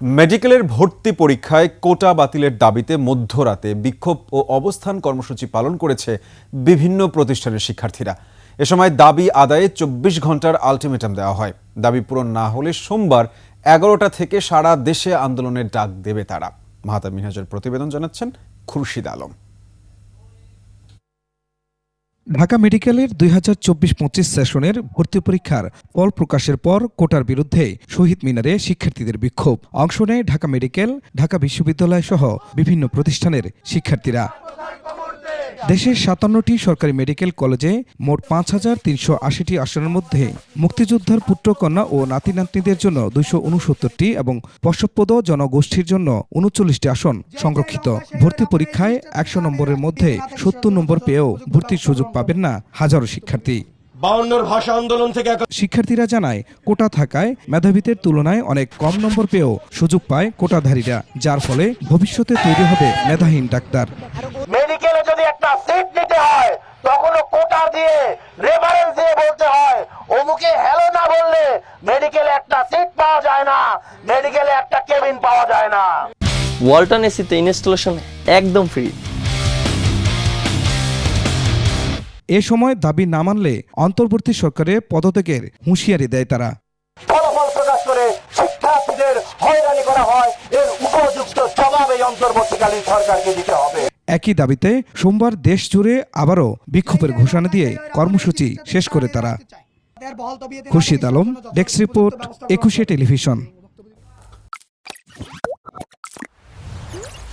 মেডিকেলের ভর্তি পরীক্ষায় কোটা বাতিলের দাবিতে মধ্যরাতে বিক্ষোভ ও অবস্থান কর্মসূচি পালন করেছে বিভিন্ন প্রতিষ্ঠানের শিক্ষার্থীরা। এ সময় দাবি আদায়ে চব্বিশ ঘণ্টার আলটিমেটাম দেওয়া হয়। দাবি পূরণ না হলে সোমবার এগারোটা থেকে সারা দেশে আন্দোলনের ডাক দেবে তারা। মাহাতা মিনহাজের প্রতিবেদন জানাচ্ছেন খুরশিদ আলম। ঢাকা মেডিকেলের দুই হাজার চব্বিশ পঁচিশ সেশনের ভর্তি পরীক্ষার ফল প্রকাশের পর কোটার বিরুদ্ধে শহীদ মিনারে শিক্ষার্থীদের বিক্ষোভ। অংশ নেয় ঢাকা মেডিকেল, ঢাকা বিশ্ববিদ্যালয় সহ বিভিন্ন প্রতিষ্ঠানের শিক্ষার্থীরা। দেশের সাতান্নটি সরকারি মেডিকেল কলেজে মোট পাঁচ হাজার তিনশো আশিটি আসনের মধ্যে মুক্তিযোদ্ধার পুত্রকন্যা ও নাতি নাতনিদের জন্য দুইশো উনসত্তরটি এবং পশ্চপদ জনগোষ্ঠীর জন্য উনচল্লিশটি আসন সংরক্ষিত। ভর্তি পরীক্ষায় একশো নম্বরের মধ্যে সত্তর নম্বর পেয়েও ভর্তির সুযোগ পাবেন না হাজারো শিক্ষার্থী। বাউন্নর ভাষা আন্দোলন থেকে শিক্ষার্থীরা জানায় কোটা থাকায় মেধাবীদের তুলনায় অনেক কম নম্বর পেয়েও সুযোগ পায় কোটাধারীরা যার ফলে ভবিষ্যতে তৈরি হবে মেধাহীন ডাক্তার মেডিকেলে যদি একটা সিট নিতে হয় তখনও কোটা দিয়ে রেফারেন্স দিয়ে বলতে হয়। অমুকে হ্যালো না বললে মেডিকেলে একটা সিট পাওয়া যায় না মেডিকেলে একটা কেবিন পাওয়া যায় না। ওয়ালটন এসিতে ইনস্টলেশন একদম ফ্রি এ সময় দাবি না মানলে অন্তর্বর্তী সরকারের পদত্যাগের হুঁশিয়ারি দেয় তারা। ফলাফল প্রকাশ করে শিক্ষার্থীদের হয়রানি করা হয় এর উপযুক্ত জবাব এই অন্তর্বর্তীকালীন সরকারকে দিতে হবে। একই দাবিতে সোমবার দেশ জুড়ে আবারও বিক্ষোভের ঘোষণা দিয়ে কর্মসূচি শেষ করে তারা। Khurshid Alam desk report Ekushey television.